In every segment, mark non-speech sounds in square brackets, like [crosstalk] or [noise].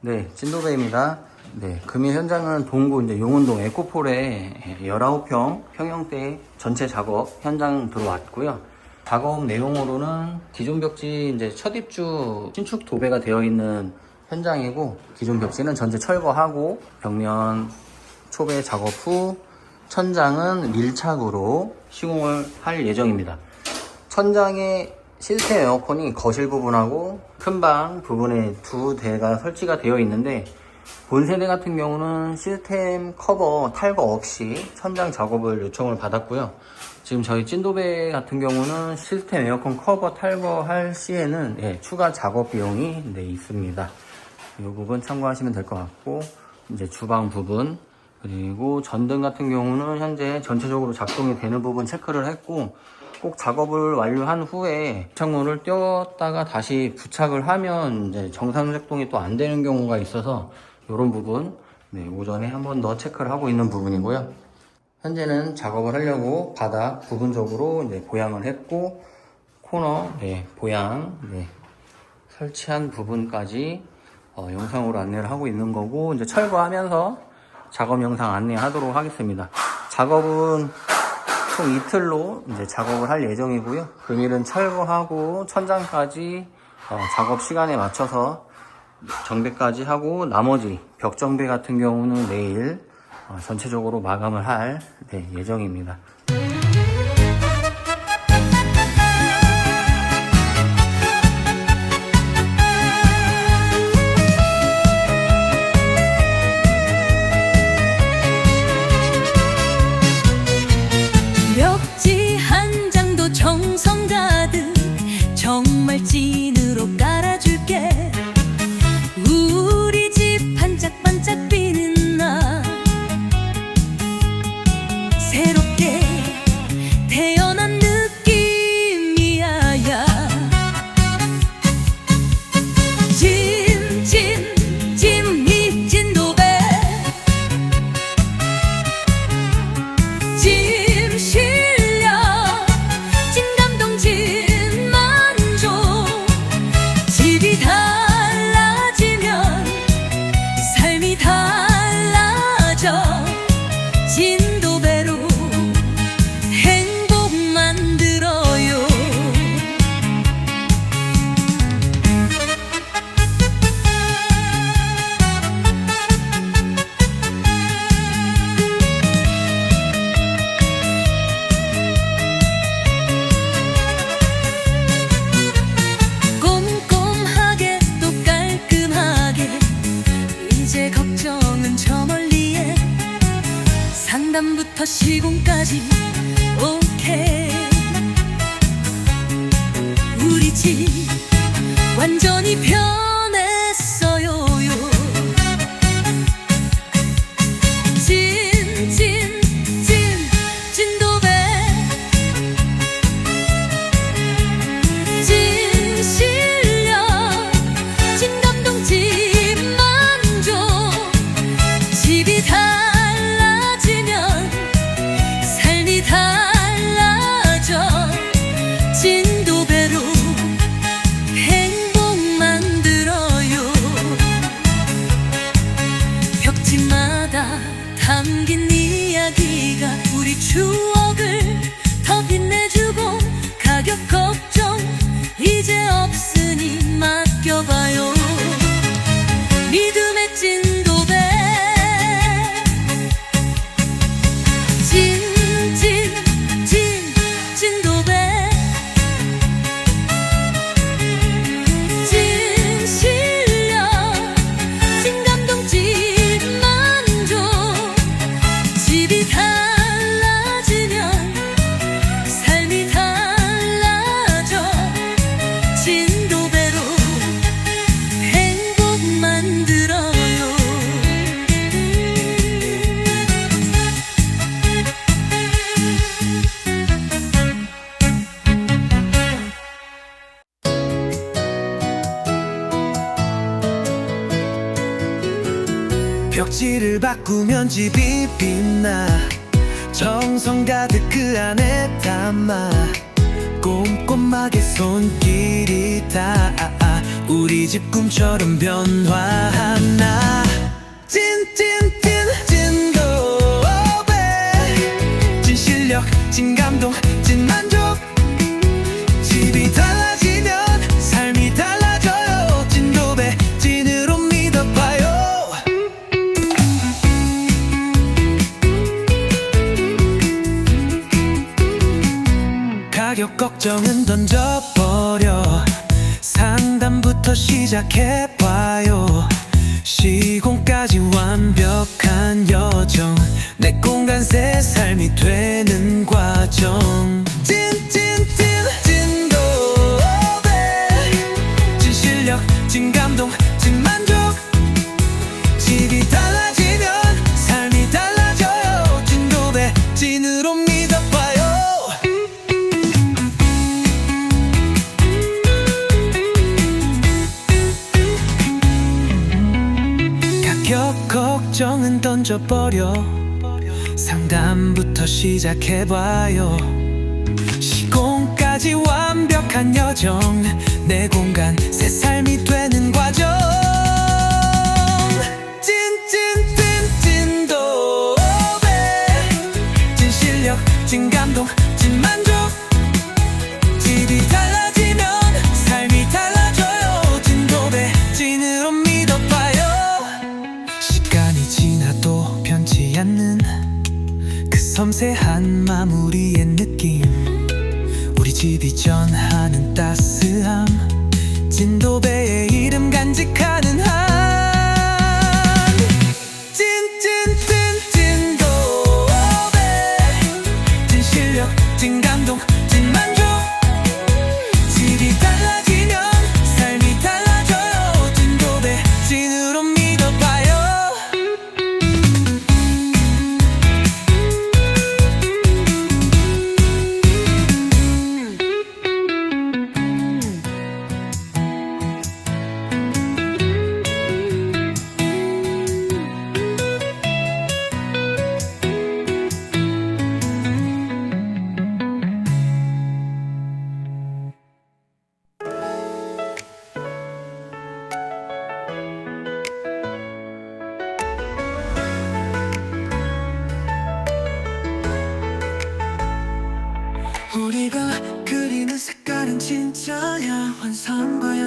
네, 찐도배입니다. 네, 금일 현장은 동구 이제 용운동 에코폴에 19평 평형대 전체 작업 현장 들어왔고요. 작업 내용으로는 기존 벽지 이제 첫 입주 신축 도배가 되어 있는 현장이고 기존 벽지는 전체 철거하고 벽면 초배 작업 후 천장은 밀착으로 시공을 할 예정입니다. 천장에 시스템 에어컨이 거실 부분하고 큰 방 부분에 두 대가 설치가 되어 있는데 본 세대 같은 경우는 시스템 커버 탈거 없이 천장 작업을 요청을 받았고요. 지금 저희 찐도배 같은 경우는 시스템 에어컨 커버 탈거할 시에는 예, 추가 작업 비용이 네, 있습니다. 이 부분 참고하시면 될 것 같고 이제 주방 부분 그리고 전등 같은 경우는 현재 전체적으로 작동이 되는 부분 체크를 했고 꼭 작업을 완료한 후에 창문을 띄웠다가 다시 부착을 하면 이제 정상 작동이 또 안 되는 경우가 있어서 이런 부분 네, 오전에 한 번 더 체크를 하고 있는 부분이고요. 현재는 작업을 하려고 바닥 부분적으로 이제 보양을 했고 코너 네, 보양 네, 설치한 부분까지 어, 영상으로 안내를 하고 있는 거고 이제 철거하면서 작업 영상 안내하도록 하겠습니다. 작업은 총 이틀로 이제 작업을 할 예정이고요. 금일은 철거하고 천장까지 어, 작업 시간에 맞춰서 정배까지 하고 나머지 벽 정배 같은 경우는 내일 어, 전체적으로 마감을 할 네, 예정입니다. 시 분위기를 바꾸면 집이 빛나. 정성 가득 그 안에 담아. 꼼꼼하게 손길이 닿아. 우리 집 꿈처럼 변화하나. 찐찐찐 찐고백 진실력 진감동 찐 걱정은 던져버려. 상담부터 시작해 버려. 상담부터 시작해봐요. 시공까지 완벽한 여정. 내 공간 새 삶이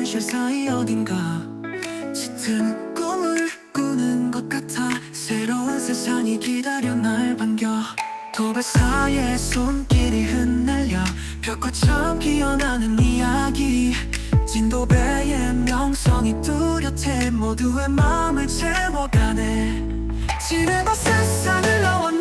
현실 사이 어딘가 짙은 꿈을 꾸는 것 같아. 새로운 세상이 기다려 날 반겨. 도배 사이에 손길이 흩날려. 벽과처럼 피어나는 이야기. 진도배의 명성이 뚜렷해. 모두의 마음을 채워가네. 지내봐 세상을 나와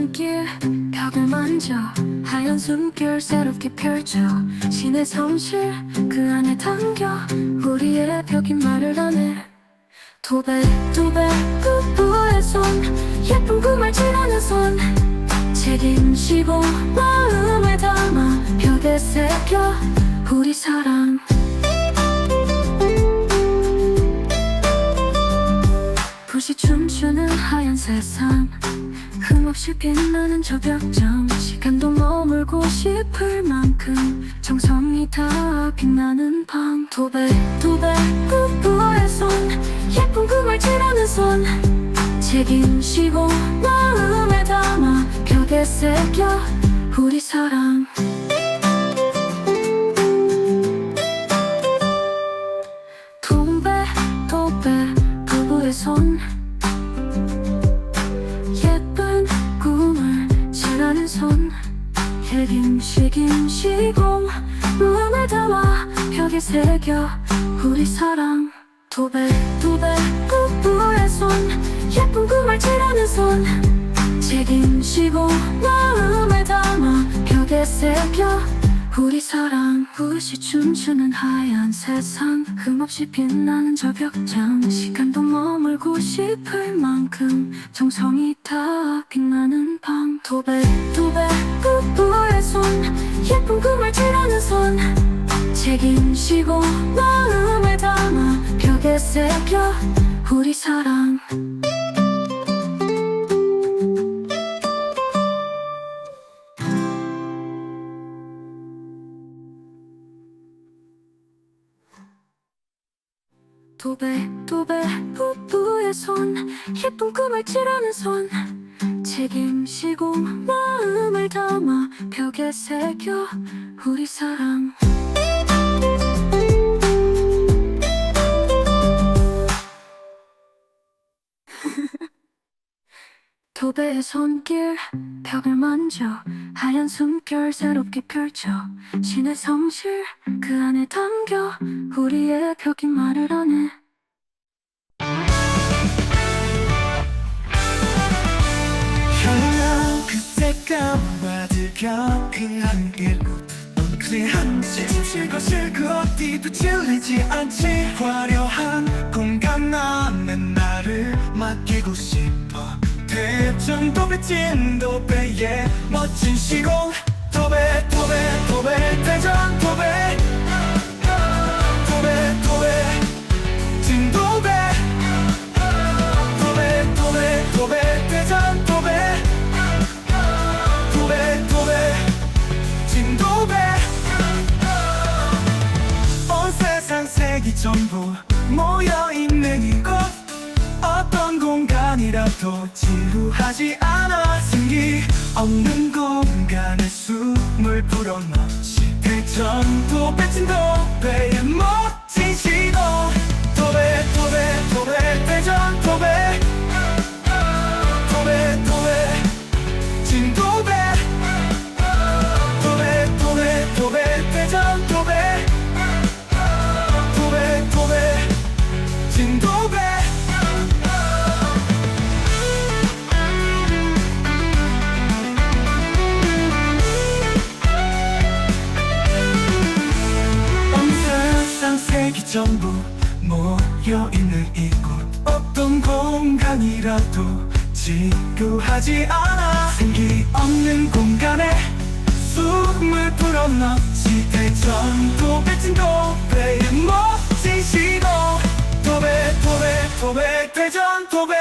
손길 벽을 만져 하얀 숨결 새롭게 펼쳐 신의 섬실 그 안에 담겨 우리의 벽이 말을 하네. 도배 도배 부부의 손 예쁜 꿈을 지나는 손. 책임지고 마음을 담아 벽에 새겨 우리 사랑. 없이 빛나는 저 벽장 시간도 머물고 싶을 만큼 정성이 다 빛나는 방 도배 도배 꾸부의 손. 예쁜 꿈을 찌르는 손. 책임지고 마음에 담아 벽에 새겨 우리 사랑. 도배 도배 부부의 손 책임시 김시공 마음을 담아 벽에 새겨. 우리 사랑 도배 도배 부부의 손. 예쁜 꿈을 지라는 손. 책임지고 마음을 담아 벽에 새겨. 우리 사랑 부시 춤추는 하얀 세상. 흠없이 빛나는 저 벽장. 시간도 머물고 싶을 만큼 정성이 다 빛나는 방 도배 도배 부 손 예쁜 꿈을 지라는 손. 책임지고 마음을 담아 벽에 새겨 우리 사랑. 도배 도배 부부의 손. 예쁜 꿈을 찌르는 손 책임지고 마음을 담아 벽에 새겨 우리 사랑. [laughs] 도배의 손길 벽을 만져 하얀 숨결 새롭게 펼쳐 신의 성실 그 안에 담겨 우리의 벽이 말을 하네 그 색감과 즐겨 그 찜질 것을 그 어디도 질리지 않지 화려한 공간 안에 나를 맡기고 싶어 대전 도배 찐 도배의 멋진 시공 도배 도배 도배 대전 도배 전부 모여있는 이곳. 어떤 공간이라도 지루하지 않아. 생기 없는 공간에 숨을 불어넣지. 대전 도 배 진도배의 전부 모여있는 이곳. 어떤 공간이라도 지루하지 않아. 생기 없는 공간에 숨을 불어넣지 대전 도 배 진도 배의 멋진 시도. 도배 도배 도배 대전 도배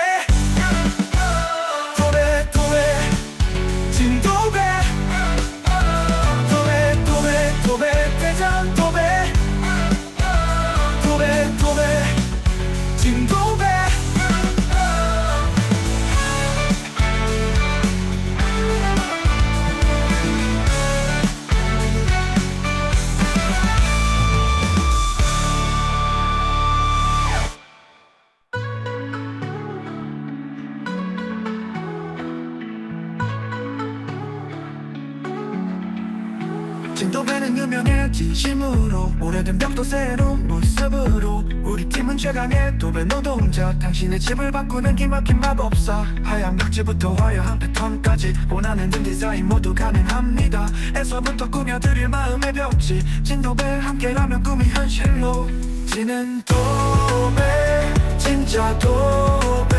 오래된 벽도 새로운 모습으로 우리 팀은 최강의 도배 노동자. 당신의 집을 바꾸는 기막힌 마법사 하얀 벽지부터 화려한 패턴까지 원하는 등 디자인 모두 가능합니다. 에서부터 꾸며드릴 마음의 벽지. 진도배 함께라면 꿈이 현실로. 지는 도배 진짜 도배.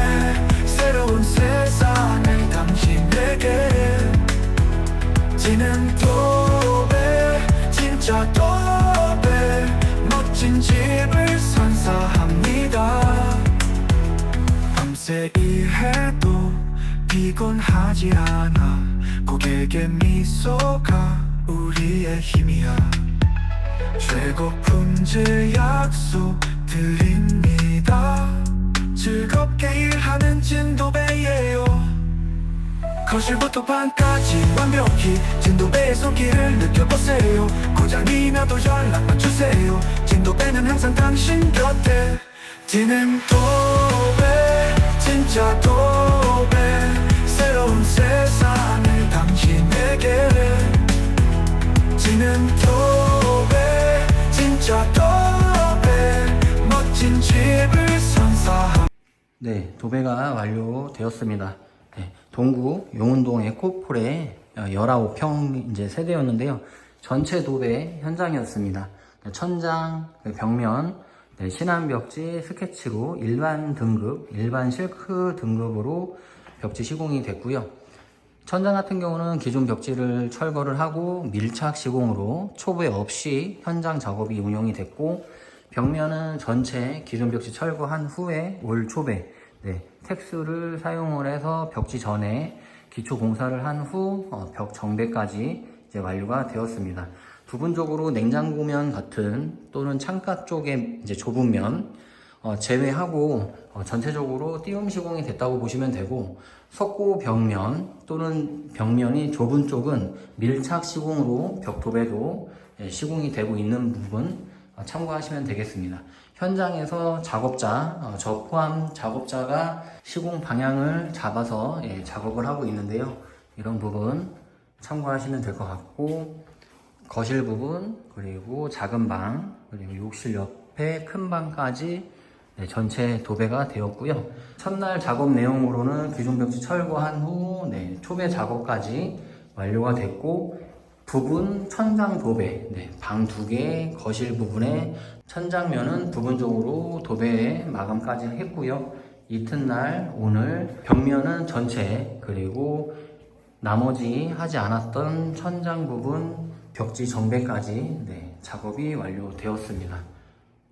새로운 세상을 당신에게. 지는 도배 진짜 도배 멋진 집을 선사합니다. 밤새 일해도 피곤하지 않아. 고객의 미소가 우리의 힘이야. 최고 품질 약속 드립니다. 즐겁게 일하는 진도배예요. 거실부터 방까지 완벽히 진도배의 손길을 느껴보세요. 고장이 나도 연락만 주세요 진도배는 항상 당신 곁에 디램 도배 진짜 도배 새로운 세상을 당신에게 지는 도배 진짜 도배 멋진 집을 선사하 네, 도배가 완료되었습니다. 네, 동구 용운동 에코폴의 19평 이제 세대였는데요. 전체 도배 현장이었습니다. 천장, 그 벽면, 네, 신한벽지 스케치로 일반 등급, 일반 실크 등급으로 벽지 시공이 됐고요. 천장 같은 경우는 기존 벽지를 철거를 하고 밀착 시공으로 초배 없이 현장 작업이 운영이 됐고 벽면은 전체 기존 벽지 철거한 후에 올 초배 네, 텍스를 사용을 해서 벽지 전에 기초 공사를 한후 어, 벽 정배까지 이제 완료가 되었습니다. 부분적으로 냉장고면 같은 또는 창가 쪽에 이제 좁은 면 어, 제외하고 어, 전체적으로 띄움 시공이 됐다고 보시면 되고 석고 벽면 또는 벽면이 좁은 쪽은 밀착 시공으로 벽 도배도 예, 시공이 되고 있는 부분 어, 참고하시면 되겠습니다. 현장에서 작업자, 어, 저 포함 작업자가 시공 방향을 잡아서 예, 작업을 하고 있는데요. 이런 부분 참고하시면 될 것 같고 거실 부분 그리고 작은 방 그리고 욕실 옆에 큰 방까지 네, 전체 도배가 되었고요. 첫날 작업 내용으로는 기존 벽지 철거한 후 네, 초배 작업까지 완료가 됐고 부분 천장 도배, 네, 방 두 개, 거실 부분에 천장면은 부분적으로 도배 마감까지 했고요. 이튿날 오늘 벽면은 전체 그리고 나머지 하지 않았던 천장 부분 벽지 정배까지 네, 작업이 완료되었습니다.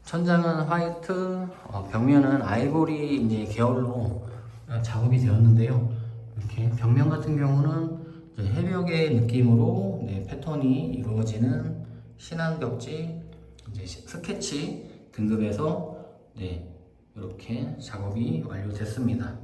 천장은 화이트, 어, 벽면은 아이보리 이제 계열로 어, 작업이 되었는데요. 이렇게 벽면 같은 경우는 해벽의 느낌으로 네, 패턴이 이루어지는 신한 벽지 이제 시- 스케치 등급에서 네, 이렇게 작업이 완료됐습니다.